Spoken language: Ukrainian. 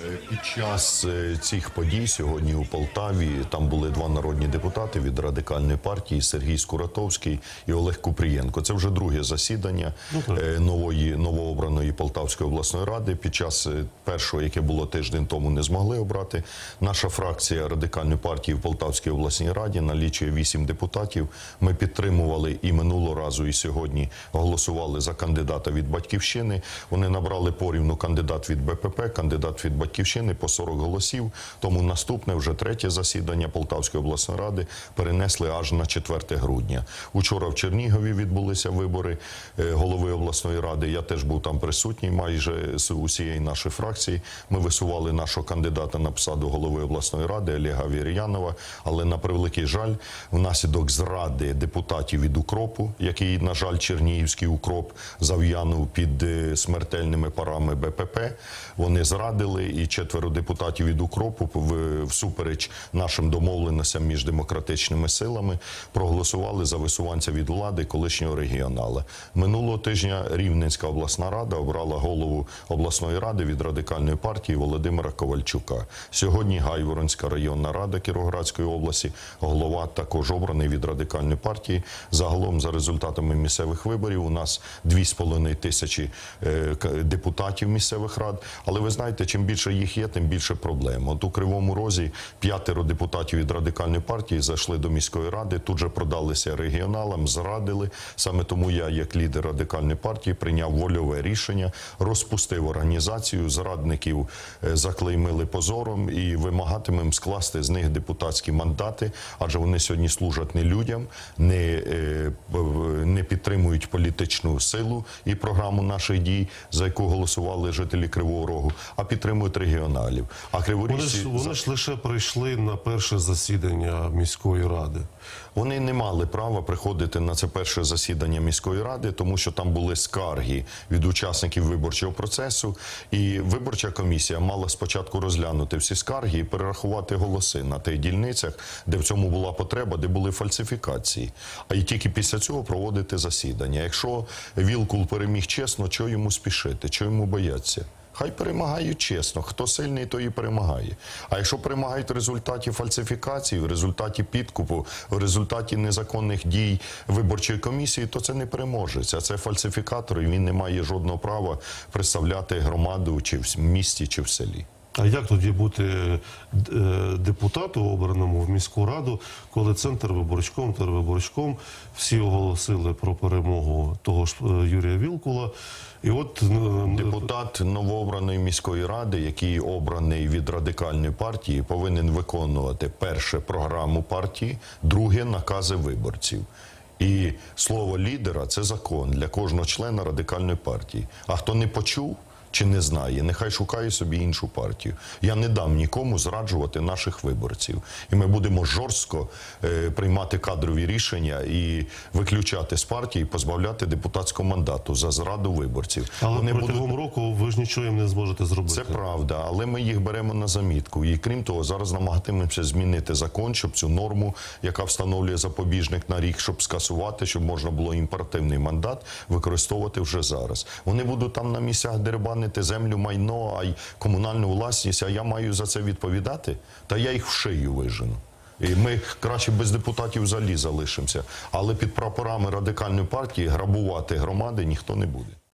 Е, Під час е, цих подій сьогодні у Полтаві там були два народні депутати від радикальної партії Сергій Скуратовський і Олег Купрієнко. Це вже друге засідання е, нової новообраної Полтавської обласної ради. Під час першого, яке було тиждень тому, не змогли обрати. Наша фракція радикальної партії в Полтавській обласній раді налічує вісім депутатів. Ми підтримували і минулого разу, і сьогодні голосували за кандидата від батьківщини. Вони набрали порівну кандидат від БПП, кандидат від батьківщини по 40 голосів. Тому наступне вже третє засідання Полтавської обласної ради перенесли аж на 4 грудня. Учора в Чернігові відбулися вибори е, голови обласної ради. Я теж був там присутній, майже з усієї нашої фракції. Ми висували нашого кандидата на посаду голови обласної ради Олега Вір'янова. Але на превеликий жаль, внаслідок зради депутатів від укропу, який, на жаль, Чернігівський укроп зав'янув під е, смертельними парами БПП. Вони зрадили, і четверо депутатів від укропу всупереч нашим домовленостям між демократичними силами проголосували за висуванця від влади колишнього регіонала. Минулого тижня Рівненська обласна рада обрала голову обласної ради від радикальної партії Володимира Ковальчука. Сьогодні Гайворонська районна рада Кіровоградської області, голова також обраний від радикальної партії. Загалом, за результатами місцевих виборів, у нас 2,5 тисячі е, депутатів місцевих рад. Але ви знаєте, чим більше їх є, тим більше проблем. От у Кривому Розі п'ятеро депутатів від радикальної партії зайшли до міської ради, тут же продалися регіоналам, зрадили. Саме тому я, як лідер радикальної партії, прийняв вольове рішення, розпустив організацію, зрадників е, заклеймили позором і вимагатимем скласти з них депутатські мандати, адже вони сьогодні служать не людям, не, е, не підтримують політичну силу і програму наших дій, за яку голосували жителі Кривого Рогу, а підтримують регіоналів. А Вони ж, вони ж лише прийшли на перше засідання міської ради. Вони не мали права приходити на це перше засідання міської ради, тому що там були скарги від учасників виборчого процесу, і виборча комісія мала спочатку розглянути всі скарги і перерахувати голоси на тих дільницях, де в цьому була потреба, де були фальсифікації. А і тільки після цього проводити засідання. Якщо Вілкул переміг чесно, чого йому спішити, чого йому бояться? Хай перемагають чесно. Хто сильний, той і перемагає. А якщо перемагають в результаті фальсифікації, в результаті підкупу, в результаті незаконних дій виборчої комісії, то це не переможець. А це фальсифікатор, і він не має жодного права представляти громаду чи в місті, чи в селі. А як тоді бути е, депутату обраному в міську раду, коли центр виборчком, тервиборчком всі оголосили про перемогу того ж е, Юрія Вілкула, і от е, Депутат новообраної міської ради, який обраний від радикальної партії, повинен виконувати перше програму партії, друге накази виборців. І слово лідера це закон для кожного члена радикальної партії. А хто не почув чи не знає, нехай шукає собі іншу партію. Я не дам нікому зраджувати наших виборців. І ми будемо жорстко е, приймати кадрові рішення і виключати з партії, позбавляти депутатського мандату за зраду виборців. але Вони будуть року ви ж нічого їм не зможете зробити. це правда, але ми їх беремо на замітку. І крім того, зараз намагатимемося змінити закон, щоб цю норму, яка встановлює запобіжник на рік, щоб скасувати, щоб можна було імперативний мандат використовувати вже зараз. Вони будуть там на місцях дерибанити землю, майно, а й комунальну власність. А я маю за це відповідати. Та я їх в шию вижену. І ми краще без депутатів взагалі залишимося. Але під прапорами радикальної партії грабувати громади ніхто не буде.